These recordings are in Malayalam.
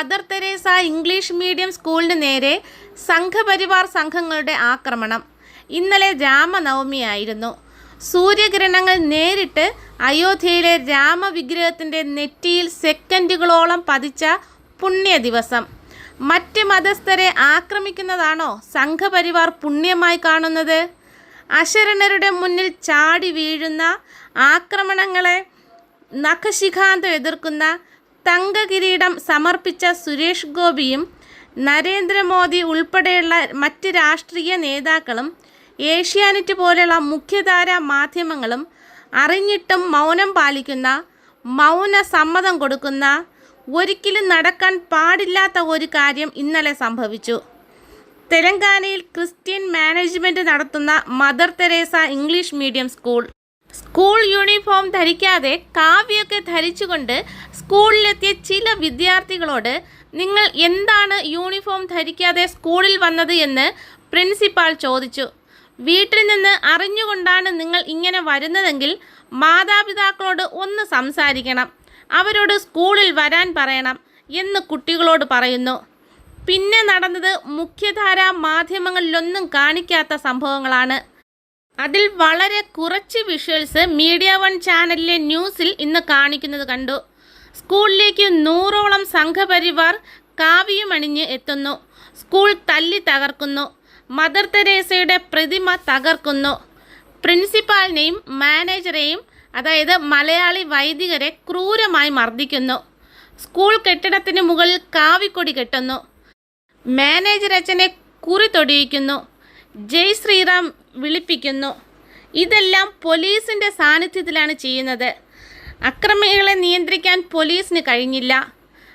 മദർ തെരേസ ഇംഗ്ലീഷ് മീഡിയം സ്കൂളിന് നേരെ സംഘപരിവാർ സംഘങ്ങളുടെ ആക്രമണം. ഇന്നലെ രാമനവമിയായിരുന്നു. സൂര്യകിരണങ്ങൾ നേരിട്ട് അയോധ്യയിലെ രാമവിഗ്രഹത്തിന്റെ നെറ്റിയിൽ സെക്കൻഡുകളോളം പതിച്ച പുണ്യ ദിവസം മറ്റ് മതസ്ഥരെ ആക്രമിക്കുന്നതാണോ സംഘപരിവാർ പുണ്യമായി കാണുന്നത്? അശരണരുടെ മുന്നിൽ ചാടി വീഴുന്ന ആക്രമണങ്ങളെ നഖശിഖാന്തം എതിർക്കുന്ന തങ്കകിരീടം സമർപ്പിച്ച സുരേഷ് ഗോപിയും നരേന്ദ്രമോദി ഉൾപ്പെടെയുള്ള മറ്റ് രാഷ്ട്രീയ നേതാക്കളും ഏഷ്യാനെറ്റ് പോലെയുള്ള മുഖ്യധാര മാധ്യമങ്ങളും അറിഞ്ഞിട്ടും മൗനം പാലിക്കുന്ന മൗന സമ്മതം കൊടുക്കുന്ന ഒരിക്കലും നടക്കാൻ പാടില്ലാത്ത ഒരു കാര്യം ഇന്നലെ സംഭവിച്ചു. തെലങ്കാനയിൽ ക്രിസ്ത്യൻ മാനേജ്മെന്റ് നടത്തുന്ന Mother Teresa English medium school school uniform ധരിക്കാതെ കാവ്യൊക്കെ ധരിച്ചുകൊണ്ട് സ്കൂളിലെത്തിയ ചില വിദ്യാർത്ഥികളോട് നിങ്ങൾ എന്താണ് യൂണിഫോം ധരിക്കാതെ സ്കൂളിൽ വന്നത് എന്ന് പ്രിൻസിപ്പാൾ ചോദിച്ചു. വീട്ടിൽ നിന്ന് അറിഞ്ഞുകൊണ്ടാണ് നിങ്ങൾ ഇങ്ങനെ വരുന്നതെങ്കിൽ മാതാപിതാക്കളോട് ഒന്ന് സംസാരിക്കണം. അവരോട് സ്കൂളിൽ വരാൻ പറയണം എന്ന് കുട്ടികളോട് പറയുന്നു. പിന്നെ നടന്നത് മുഖ്യധാരാ മാധ്യമങ്ങളിലൊന്നും കാണിക്കാത്ത സംഭവങ്ങളാണ്. അതിൽ വളരെ കുറച്ച് വിഷ്വൽസ് മീഡിയ വൺ ചാനലിലെ ന്യൂസിൽ ഇന്ന് കാണിക്കുന്നത് കണ്ടു. സ്കൂളിലേക്ക് നൂറോളം സംഘപരിവാർ കാവിയുമണിഞ്ഞ് എത്തുന്നു. സ്കൂൾ തല്ലി തകർക്കുന്നു. മദർ തെരേസയുടെ പ്രതിമ തകർക്കുന്നു. പ്രിൻസിപ്പാളിനെയും മാനേജറെയും അതായത് മലയാളി വൈദികരെ ക്രൂരമായി മർദ്ദിക്കുന്നു. സ്കൂൾ കെട്ടിടത്തിന് മുകളിൽ കാവിക്കൊടി കെട്ടുന്നു. മാനേജർ അച്ഛനെ കുറി തൊടിയിക്കുന്നു. ജയ് ശ്രീറാം വിളിപ്പിക്കുന്നു. ഇതെല്ലാം പോലീസിന്റെ സാന്നിധ്യത്തിലാണ് ചെയ്യുന്നത്. അക്രമികളെ നിയന്ത്രിക്കാൻ പോലീസിന് കഴിഞ്ഞില്ല.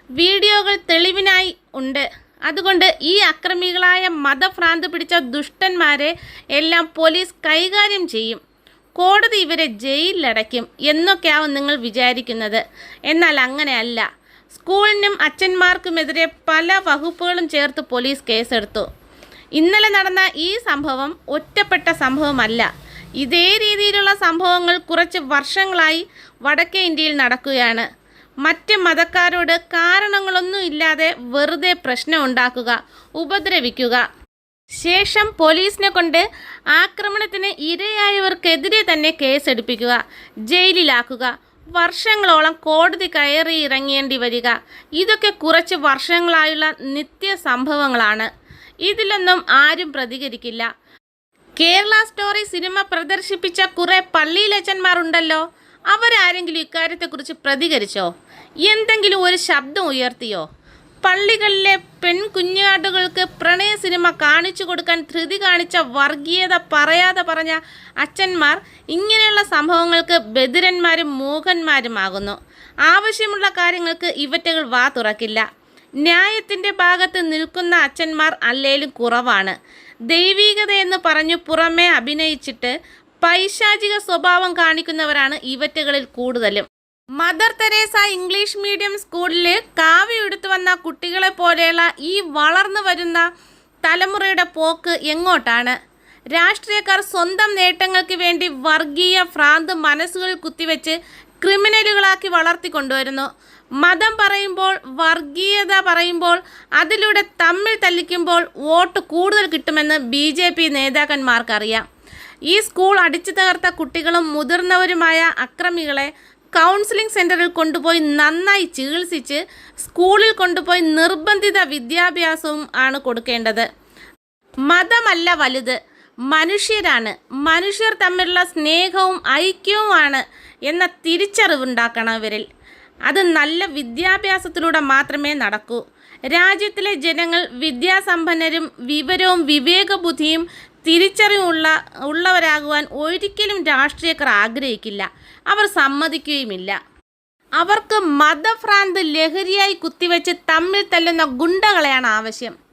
വീഡിയോകൾ തെളിവിനായി ഉണ്ട്. അതുകൊണ്ട് ഈ അക്രമികളായ മതഭ്രാന്ത് പിടിച്ച ദുഷ്ടന്മാരെ എല്ലാം പോലീസ് കൈകാര്യം ചെയ്യും. കോടതി ഇവരെ ജയിലിലടയ്ക്കും എന്നൊക്കെയാവും നിങ്ങൾ വിചാരിക്കുന്നത്. എന്നാൽ അങ്ങനെയല്ല. സ്കൂളിനും അച്ഛന്മാർക്കുമെതിരെ പല വകുപ്പുകളും ചേർത്ത് പോലീസ് കേസെടുത്തു. ഇന്നലെ നടന്ന ഈ സംഭവം ഒറ്റപ്പെട്ട സംഭവമല്ല. ഇതേ രീതിയിലുള്ള സംഭവങ്ങൾ കുറച്ച് വർഷങ്ങളായി വടക്കേ ഇന്ത്യയിൽ നടക്കുകയാണ്. മറ്റ് മതക്കാരോട് കാരണങ്ങളൊന്നും ഇല്ലാതെ വെറുതെ പ്രശ്നം ഉണ്ടാക്കുക ഉപദ്രവിക്കുക. ശേഷം പോലീസിനെ കൊണ്ട് ആക്രമണത്തിന് ഇരയായവർക്കെതിരെ തന്നെ കേസെടുപ്പിക്കുക ജയിലിലാക്കുക. വർഷങ്ങളോളം കോടതി കയറി ഇറങ്ങേണ്ടി വരിക. ഇതൊക്കെ കുറച്ച് വർഷങ്ങളായുള്ള നിത്യ സംഭവങ്ങളാണ് ഇതിലൊന്നും ആരും പ്രതികരിക്കില്ല. കേരള സ്റ്റോറി സിനിമ പ്രദർശിപ്പിച്ച കുറെ പള്ളിയിലച്ചന്മാരുണ്ടല്ലോ. അവരാരെങ്കിലും ഇക്കാര്യത്തെക്കുറിച്ച് പ്രതികരിച്ചോ? എന്തെങ്കിലും ഒരു ശബ്ദം ഉയർത്തിയോ? പള്ളികളിലെ പെൺകുഞ്ഞാടുകൾക്ക് പ്രണയ സിനിമ കാണിച്ചു കൊടുക്കാൻ ധൃതി കാണിച്ച വർഗീയത പറയാതെ പറഞ്ഞ അച്ഛന്മാർ ഇങ്ങനെയുള്ള സംഭവങ്ങൾക്ക് ബദിരന്മാരും മൂകന്മാരുമാകുന്നു. ആവശ്യമുള്ള കാര്യങ്ങൾക്ക് ഇവറ്റകൾ വാ തുറക്കില്ല. ന്യായത്തിന്റെ ഭാഗത്ത് നിൽക്കുന്ന അച്ഛന്മാർ അല്ലേലും കുറവാണ്. ദൈവീകത എന്ന് പറഞ്ഞു പുറമേ അഭിനയിച്ചിട്ട് പൈശാചിക സ്വഭാവം കാണിക്കുന്നവരാണ് ഇവറ്റകളിൽ കൂടുതലും. മദർ തെരേസ ഇംഗ്ലീഷ് മീഡിയം സ്കൂളിൽ കാവി എടുത്തു വന്ന കുട്ടികളെ പോലെയുള്ള ഈ വളർന്നു വരുന്ന തലമുറയുടെ പോക്ക് എങ്ങോട്ടാണ്? രാഷ്ട്രീയക്കാർ സ്വന്തം നേട്ടങ്ങൾക്ക് വേണ്ടി വർഗീയ ഭ്രാന്ത് മനസ്സുകൾ കുത്തിവെച്ച് ക്രിമിനലുകളാക്കി വളർത്തിക്കൊണ്ടുവരുന്നു മതം പറയുമ്പോൾ വർഗീയത പറയുമ്പോൾ അതിലൂടെ തമ്മിൽ തല്ലിക്കുമ്പോൾ വോട്ട് കൂടുതൽ കിട്ടുമെന്ന് ബി ജെ പി നേതാക്കന്മാർക്കറിയാം. ഈ സ്കൂൾ അടിച്ചു തകർത്ത കുട്ടികളും മുതിർന്നവരുമായ അക്രമികളെ കൗൺസിലിംഗ് സെന്ററിൽ കൊണ്ടുപോയി നന്നായി ചികിത്സിച്ച് സ്കൂളിൽ കൊണ്ടുപോയി നിർബന്ധിത വിദ്യാഭ്യാസവും ആണ് കൊടുക്കേണ്ടത്. മതമല്ല വലുത്. മനുഷ്യരാണ്. മനുഷ്യർ തമ്മിലുള്ള സ്നേഹവും ഐക്യവുമാണ് എന്ന തിരിച്ചറിവുണ്ടാക്കണം ഇവരിൽ അത് നല്ല വിദ്യാഭ്യാസത്തിലൂടെ മാത്രമേ നടക്കൂ. രാജ്യത്തിലെ ജനങ്ങൾ വിദ്യാസമ്പന്നരും വിവരവും വിവേകബുദ്ധിയും തിരിച്ചറിവുള്ള ഉള്ളവരാകുവാൻ ഒരിക്കലും രാഷ്ട്രീയക്കാർ ആഗ്രഹിക്കില്ല. അവർ സമ്മതിക്കുകയുമില്ല. അവർക്ക് മതഭ്രാന്ത് ലഹരിയായി കുത്തിവെച്ച് തമ്മിൽ തല്ലുന്ന ഗുണ്ടകളെയാണ് ആവശ്യം.